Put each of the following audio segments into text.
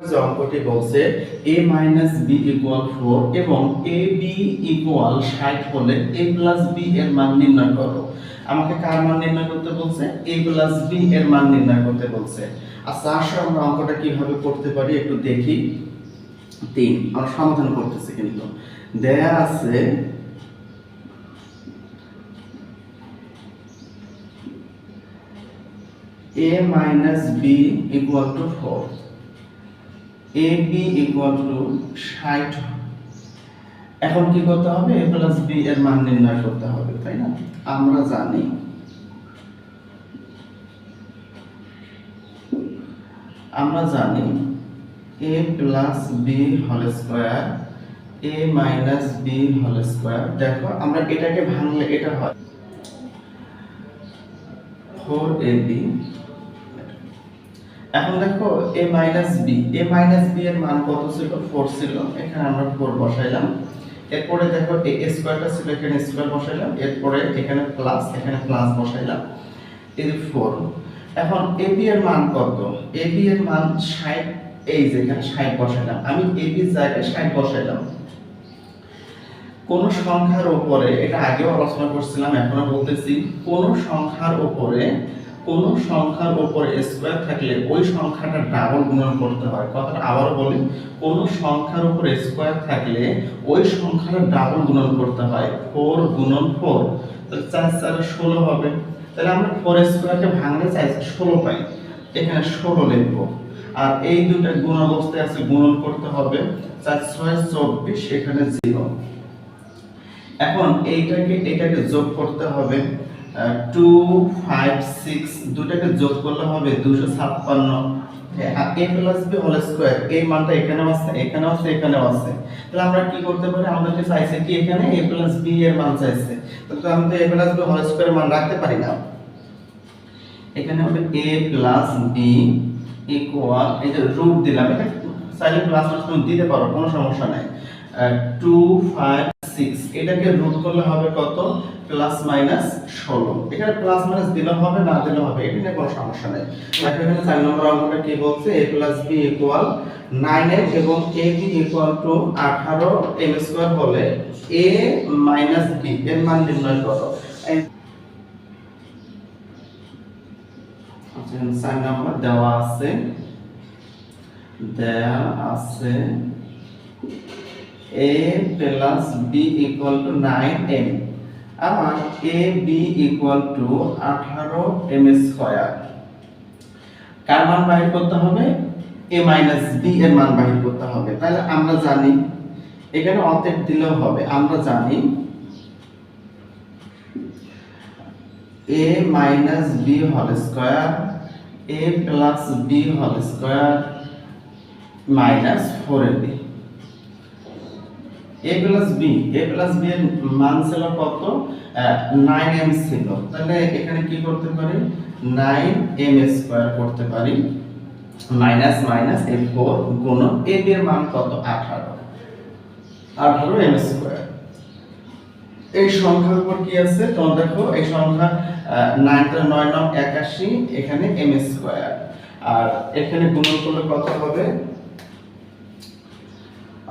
অঙ্কটি বলছে, a minus B equal four এবং এ বি ইকুয়াল ষাট হলে a প্লাস বি এর মান নির্ণয় করো। আমাকে কার মান নির্ণয় করতে বলছে? a প্লাস বি এর মান নির্ণয় করতে বলছে। আচ্ছা আমরা অঙ্কটা কীভাবে করতে পারি একটু দেখি। তিন, আমরা সমাধান করতেছি কিন্তু। দেয়া আছে a minus B equal to four A B equal to এখন কি করতে হবে? এ প্লাস বি এর মান নির্ণয় করতে হবে, তাই না? আমরা জানি আমরা জানি A plus B whole square A minus B whole square দেখো, আমরা এটাকে ভাঙলে এটা হয়। ফোর এ বি এখন দেখো, a minus B a minus B এর মান কত ছিল? 4 ছিল। এখানে আমরা 4 বসাইলাম। এরপরে দেখো, a স্কয়ারটা ছিল, এখানে স্কয়ার বসাইলাম। এরপরে এখানে প্লাস এখানে প্লাস বসাইলাম। এই যে 4 এখন a b এর মান কত? A b এর মান 60 এই যে এখানে 60 বসাইলাম। আমি b এর জায়গায় 60 বসাইলাম। কোন সংখ্যার উপরে, এটা আগেও আলোচনা করছিলাম, এখনও বলতেছি, কোন সংখ্যার উপরে কোন সংখ্যার উপরে স্কোয়ার থাকলে ওই সংখ্যাটা ডাবল গুণন করতে হয়। কথাটা আবারও বলি, কোন সংখ্যার উপরে স্কোয়ার থাকলে ওই সংখ্যাটা ডাবল গুণন করতে হয় ফোর গুণন ফোর তাহলে চার চার ষোলো হবে। তাহলে আমরা ফোর স্কোয়ারকে ভাঙলে চাই ষোলো পাই। এখানে ষোলো লিখব। আর এই দুটা গুণ অবস্থায় আছে, গুণন করতে হবে চার, ছয়, চব্বিশ, এখানে জিরো এখন এইটাকে, এটাকে যোগ করতে হবে। টু ফাইভ সিক্স যোগ করলে হবে দুশো এই মানটা এখানেও আছে এখানেও আছে এখানেও আছে। এখানে? এ প্লাস বি এর মান চাইছে। আমি এ প্লাস মান রাখতে পারি না। এখানে প্লাস বি এই যে রুট দিলাম, এটা প্লাস দিতে পারো, কোনো সমস্যা নাই। টু ফাইভ সিক্স এটাকে রুট করলে হবে কত? প্লাস মাইনাস ষোলো। এখানে প্লাস মাইনাস দিলে হবে, না দিলে হবে, এটা কোনো সমস্যা নেই। এখানে চার নম্বর অঙ্কটা কি বলছে? এ প্লাস বি এম এবং এ বি ইকুয়াল টু আঠারো স্কোয়ার হলে এ মাইনাস বি এর মান নির্ণয় করো। আচ্ছা চার নম্বর দেওয়া আছে। দেওয়া আছে a plus B equal to nine M আমার এ বি ইকুয়াল টু আঠারো এম স্কোয়ার কার মান বাহির করতে হবে? এ মাইনাস বি এর মান বাহির করতে হবে। তাহলে আমরা জানি, এখানে অতএব দিলেও হবে। আমরা জানি A minus B whole square A plus B whole square minus four A B A plus B A plus B এর মান ছিল কত? নাইন এম ছিল। তাহলে এখানে কি করতে পারি? নাইন এম স্কোয়ার করতে পারি। মাইনাস মাইনাস এ ফোর গুণ এ এর মান কত? আঠারো। আঠারো এম স্কোয়ার এই সংখ্যার উপর কি আছে? তোমরা দেখো, এই সংখ্যা নাইন নয় নয় একাশি, এখানে এম স্কোয়ার আর এখানে গুণন করলে কত হবে?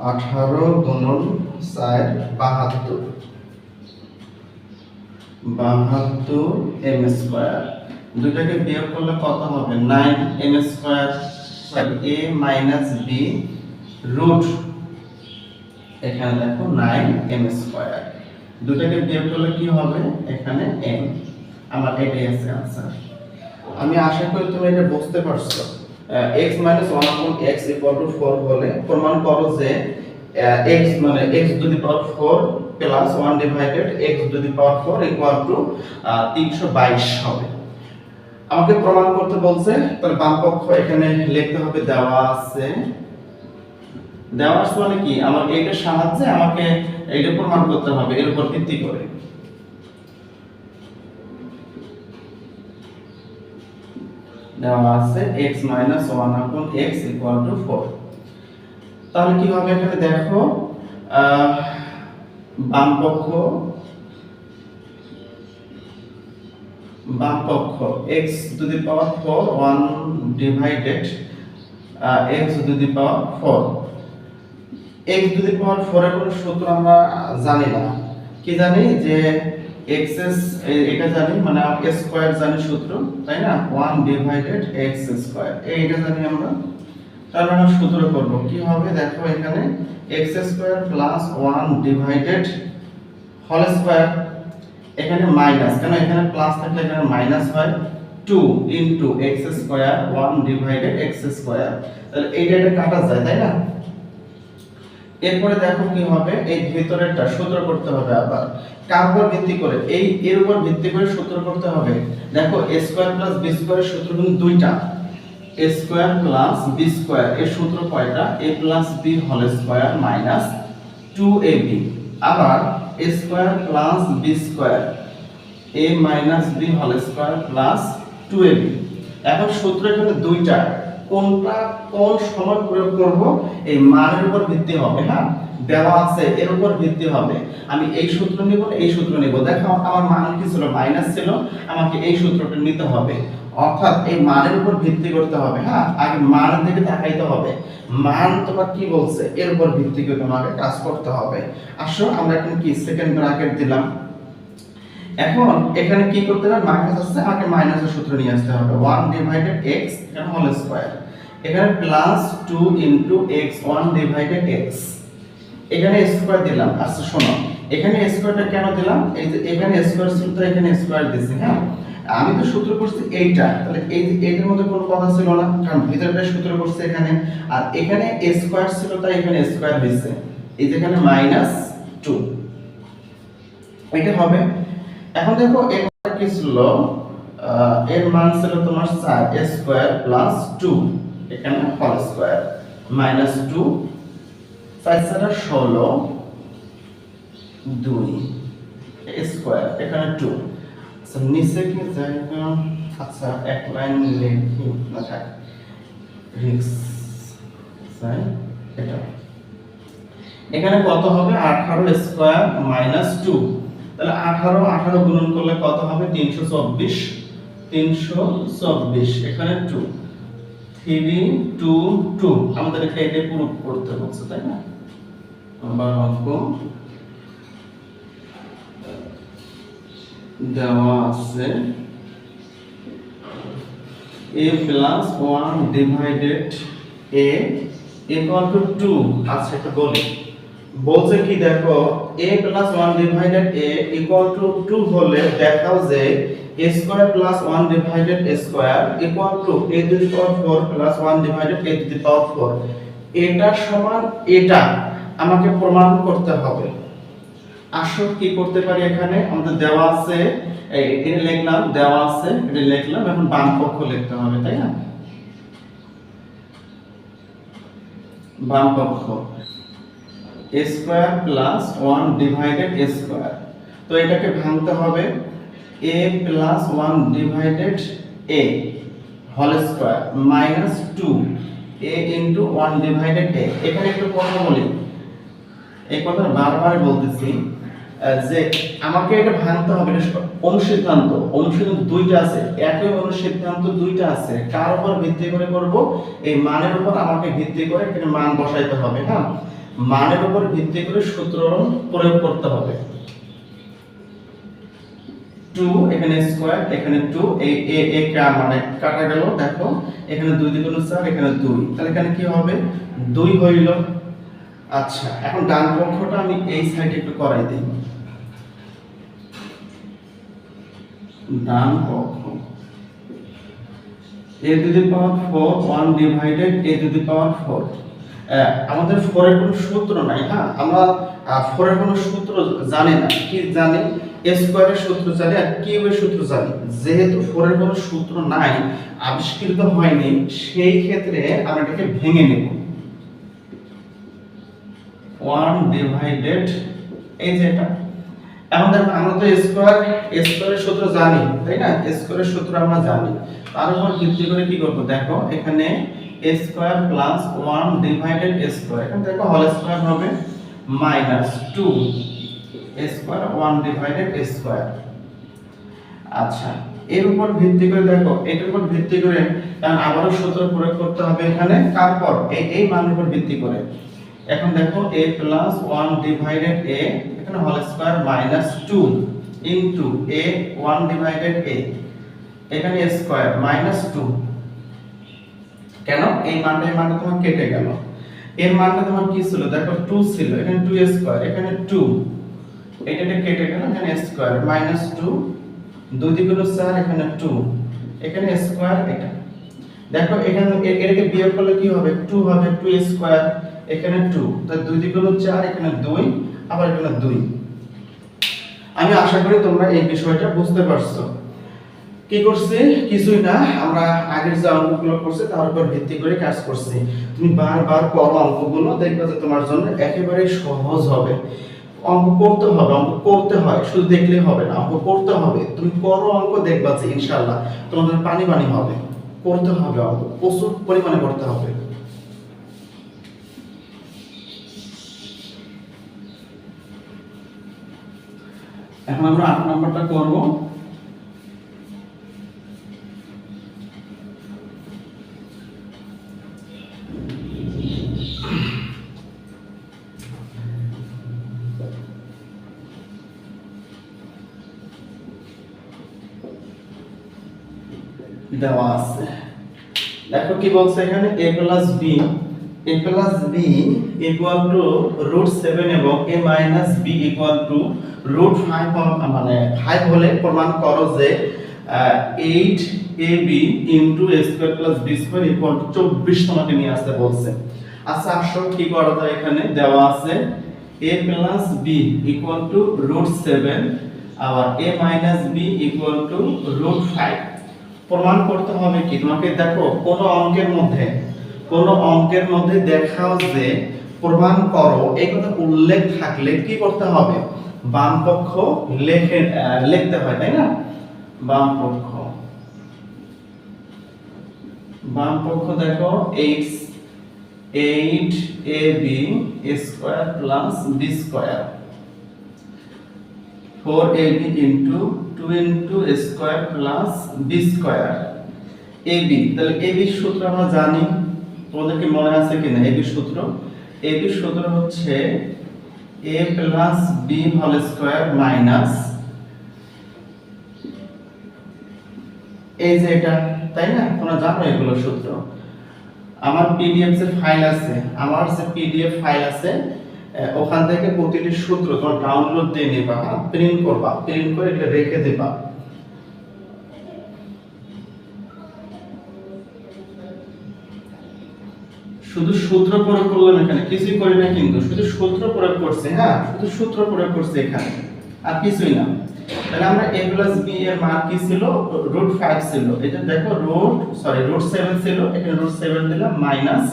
আঠারো গুণন চার, বাহাত্তর। বাহাত্তর এম স্কোয়ার। দুটাকে বিয়োগ করলে কত হবে? Nine M square A minus B root. এখানে দেখো নাইন এম স্কোয়ার। দুটাকে বিয়োগ করলে কি হবে? এখানে এম। আমার এটাই আছে আনসার আমি আশা করি তুমি এটা বুঝতে পারছ। X minus one upon X equal to four হলে প্রমাণ করো যে x মানে x to the power four plus one divided x to the power four equal to তিনশো বাইশ হবে। আমাকে প্রমাণ করতে বলছে, তাহলে বাম পক্ষ এখানে লিখতে হবে দেওয়া আছে। দেওয়া আছে মানে কি? আমার এইটার সাহায্যে আমাকে এইটা প্রমাণ করতে হবে, এর উপর ভিত্তি করে। দেওয়া আছে, x minus one upon X equal to four তাহলে কি হবে এখানে দেখো বাম পক্ষ বাম পক্ষ, x to the power four one divided X to the power four X to the power four এর কোনো সূত্র আমরা জানি না। কি জানি? যে এক্স এস এটা জানি মানে এক্স স্কয়ার জানি সূত্র, তাই না? ওয়ান ডিভাইডেড এক্স স্কয়ার এইটা জানি আমরা। তাহলে আমরা সূত্র করব। কি হবে? দেখো এখানে X square plus one divided whole square এখানে মাইনাস কেন? এখানে প্লাস থাকলে এখানে মাইনাস হয়। 2 into X square 1 divided X square তাহলে এইটা এটা কাটা যায়, তাই না? এরপরে দেখো কি হবে? এই ভিতরেরটা সূত্র করতে হবে আবার। কার উপর ভিত্তি করে? এই, এর উপর ভিত্তি করে সূত্র করতে হবে। দেখো, a স্কয়ার প্লাস b স্কয়ারের সূত্র কিন্তু দুইটা। a square plus b square এর সূত্র কয়টা? a plus b whole square minus 2ab আবার a square plus b square a minus b whole square plus 2ab এখন সূত্র এখানে দুইটা। কোনটা কোন সময় প্রয়োগ করব, এই মানের উপর ভিত্তি হবে হ্যাঁ? দেওয়া আছে, এর উপর ভিত্তি হবে। আমি এই সূত্র নিব, এই সূত্র নিব। দেখো, আমার মান কি ছিল? মাইনাস ছিল। আমাকে এই সূত্রটা নিতে হবে। অর্থাৎ এই মানের উপর ভিত্তি করতে হবে হ্যাঁ? আগে মানের দিকে তাকাইতে হবে। মান তোমার কি বলছে? এর উপর ভিত্তি করে তোমাকে কাজ করতে হবে। আসো, আমরা এখন কি? সেকেন্ড ব্র্যাকেট দিলাম। এখন এখানে কি করতে হবে? মাইনাস আসছে আগে মাইনাসের সূত্র নিয়ে আসতে হবে। 1 ডিভাইডেড x এখানে হোল স্কয়ার এখানে plus 2 into x 1 divided x এখানে স্কয়ার দিলাম। আচ্ছা শোনো। এখানে স্কয়ারটা কেন দিলাম? এই যে এখানে স্কয়ার তো এখানে স্কয়ার দিছি হ্যাঁ? আমি তো সূত্র করছি এইটা। তাহলে এই এইটার মধ্যে কোনো কথা ছিল না, কারণ ভিতরটা সূত্র করছে এখানে। আর এখানে স্কয়ার ছিল, তাই এখানে স্কয়ার হয়েছে। এই যে এখানে মাইনাস 2 এটা হবে এখন দেখো, এর মান কি ছিল? এর মান ছিল তোমার 4 a স্কয়ার প্লাস 2 এখানে হোল স্কয়ার মাইনাস 2 4 সারা 16 2 a স্কয়ার এখানে 2 আচ্ছা নিচে কি জায়গা? আচ্ছা এক লাইন লিখি না থাক। রিক্স এটা। এখানে কত হবে? 18 স্কয়ার মাইনাস 2 তাহলে 18 18 গুণন করলে কত হবে? 324 324 এখানে 2 3 2 2 আমাদের এখানে এটা পুরো করতে হচ্ছে, তাই না? আবার অঙ্ক দেওয়া আছে। A plus one divided a equal to two আচ্ছা এটা বলি। বলছে কি, দেখো, a plus one divided a equal to two হলে দেখাও যে a square plus one divided a square equal to a to the power four plus one divided a to the power four এটা সমান এটা আমাকে প্রমাণ করতে হবে। আসল কি করতে পারি এখানে? আমাদের দেওয়া আছে, এই এটা লিখলাম, দেওয়া আছে, এটা লিখলাম, এখন বাম পক্ষ লিখতে হবে, তাই না? বাম পক্ষ। Square plus one divided a square তো এটাকে ভাঙতে হবে a plus one divided whole square minus two a into one divided a এখানে একটু কথা বলি। এই কথা বারবার বলতেছি যে আমাকে এটা ভাঙতে হবে অনুসিদ্ধান্ত। অনুসিদ্ধান্ত দুইটা আছে, একই অনুসিদ্ধান্ত দুইটা আছে। কার উপর ভিত্তি করে করব? এই মানের উপর আমাকে ভিত্তি করে এখানে মান বসাইতে হবে হ্যাঁ? মানের উপর ভিত্তি করে সূত্র প্রয়োগ করতে হবে। টু, এখানে স্কোয়ার, এখানে টু, এই এ এ মানে কাটা গেল, দেখো, এখানে দুই এখানে দুই। তাহলে এখানে কি হবে? দুই হইল। আচ্ছা এখন ডান পক্ষটা আমি এই সাইডে একটু করাই দিই। ডান পক্ষ। a to the power four, one divided a to the power four. আমাদের ফোরের কোনো সূত্র নাই হ্যাঁ? আমরা ফোরের কোনো সূত্র জানি না। কি জানি? স্কোয়ারের সূত্র জানি আর কিউবের সূত্র জানি। যেহেতু ফোরের কোনো সূত্র নাই, আবিষ্কৃত হয়নি, সেই ক্ষেত্রে আমরা এটাকে ভেঙে নেব। ওয়ান ডিভাইডেড, এই যে এটা। এখন দেখো, আমরা তো স্কোয়ার স্কোয়ারের সূত্র জানি, তাই না? স্কোয়ারের সূত্র আমরা জানি। তার উপর ভিত্তি করে কি করব? দেখো, এখানে a square plus one divided square. এখানে দেখো হোল স্কোয়ার হবে minus two a square, one divided square. আচ্ছা এর উপর ভিত্তি করে দেখো, এটার উপর ভিত্তি করে কারণ আবারও সূত্র প্রয়োগ করতে হবে এখানে, তারপর এই এই মানের উপর ভিত্তি করে। এখন দেখো a plus one divided a এখানে whole square minus two into a one divided a এখানে স্কয়ার মাইনাস টু। কেন? এই মানটা এই মানটা তোমার কেটে গেল। এর মানটা তোমার কি ছিল? দেখো টু ছিল, এখানে টু স্কয়ার এখানে টু এটা কেটে গেল, এখানে স্কয়ার মাইনাস টু দুই দ্বিগুণ চার এখানে টু এখানে স্কয়ার এটা। দেখো, এখানে এটাকে বিয়োগ করলে কি হবে? টু হবে টু স্কয়ার এখানে টু তাই দুই দ্বিগুণ চার, এখানে দুই, আবার এখানে দুই। আমি আশা করি তোমরা এই বিষয়টা বুঝতে পারছ। কি করছি? কিছুই না। আমরা আগের যে অঙ্কগুলো করছি, তার উপর ভিত্তি করে কাজ করছি। তুমি বারবার করো অঙ্কগুলো, দেখবে যে তোমার জন্য একেবারে সহজ হবে। অঙ্ক করতে হবে, অঙ্ক করতে হয়, শুধু দেখলে হবে না, অঙ্ক করতে হবে। তুমি করো অঙ্ক, দেখবা যে ইনশাআল্লাহ তোমাদের পানি পানি হবে। করতে হবে অঙ্ক, প্রচুর পরিমাণে করতে হবে। এখন আমরা আট নম্বরটা করব। দেওয়া আছে। দেখো কি বলছে এখানে, a plus b, a plus b equal to root seven এবং a minus b equal to root five মানে ফাইভ হলে প্রমাণ করো যে eight A B into A square plus B square equal to চব্বিশ তোমাকে নিয়ে আসতে বলছে। আচ্ছা আসো, কি করা যায় এখানে? দেওয়া আছে, a plus B equal to root seven আবার a minus B equal to root five প্রমাণ করতে হবে কি? তোমাকে দেখো, কোন অঙ্কের মধ্যে, কোন অঙ্কের মধ্যে দেখাও যে প্রমাণ করো, এই কথা উল্লেখ থাকলে কি করতে হবে? বাম পক্ষ লেখে লিখতে হয়, তাই না? বাম পক্ষ। বাম পক্ষ দেখো eight eight A B square plus B square four A B into two into square plus B square A B তাহলে এ বি সূত্র আমরা জানি, তোমাদের কি মনে আছে কিনা এ বি সূত্র? এ বি সূত্র হচ্ছে A plus B whole square minus এই যে এটা তাই না? তোমরা জানো এগুলো সূত্র। আমার পিডিএফ যে ফাইল আছে, আমার যে পিডিএফ ফাইল আছে ওখান থেকে প্রতিটি সূত্র তোমার ডাউনলোড দিয়ে নিবা হ্যাঁ? প্রিন্ট করবা প্রিন্ট করে এটা রেখে দিবা। শুধু সূত্র প্রয়োগ করলাম এখানে, কিছুই করি না কিন্তু। শুধু সূত্র প্রয়োগ করছে হ্যাঁ? শুধু সূত্র প্রয়োগ করছে এখানে, আর কিছুই না। তাহলে আমরা a প্লাস b এর মান কি ছিল? রুট 5 ছিল। এটা দেখো রুট সরি রুট 7 ছিল। এখানে রুট 7 দিলাম মাইনাস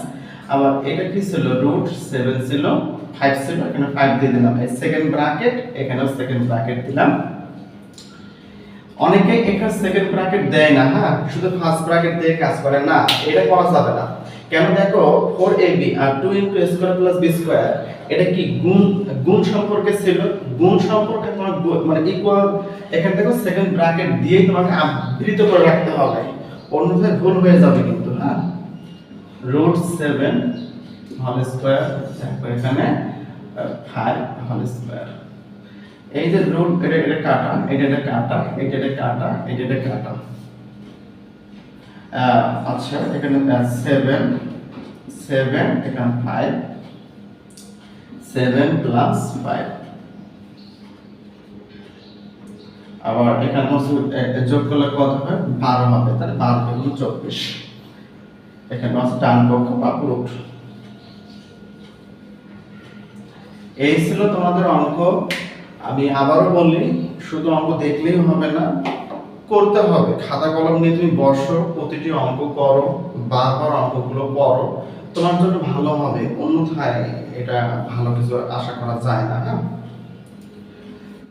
আবার এটা কি ছিল? রুট 7 ছিল। 5 ছিল এখানে 5 দিয়ে দিলাম। এই সেকেন্ড ব্র্যাকেট এখানেও সেকেন্ড ব্র্যাকেট দিলাম। অনেকে এখানে সেকেন্ড ব্র্যাকেট দেয় না হ্যাঁ? শুধু ফার্স্ট ব্র্যাকেট দিয়ে কাজ করে না, এটা করা যাবে না। কেন দেখো 4ab আর 2 into square plus b square এটা কি গুণ গুণ সম্পর্কে ছিল? গুণ সম্পর্কে তোমার মানে ইকুয়াল এখানে দেখো সেকেন্ড ব্র্যাকেট দিয়ে তোমাকে আবৃত করে রাখতে হবে। অন্যথায় ভুল হয়ে যাবে কিন্তু হ্যাঁ? রুট 7 হোল স্কয়ার দেখো এখানে 5 হোল স্কয়ার এই যে রুট এটা এটা কাটা, এটা এটা কাটা, এটা এটা কাটা, এটা এটা কাটা। আচ্ছা এখানে সেভেন সেভেন এখানে ফাইভ সেভেন প্লাস ফাইভ আবার এখানে যোগ করলে কত হবে? বারো হবে, তাহলে বারো চব্বিশ। এখানে হচ্ছে ডান পক্ষ বা রুট এই ছিল তোমাদের অঙ্ক। আমি আবারও বলি শুধু অঙ্ক দেখলেই হবে না, করতে হবে। খাতা কলম নিয়ে তুমি বসো, প্রতিটি অঙ্ক করো, বারবার অঙ্কগুলো পড়ো। তোমার জন্য ভালো হবে। অন্যথায় এটা ভালো কিছু আশা করা যায় না হ্যাঁ?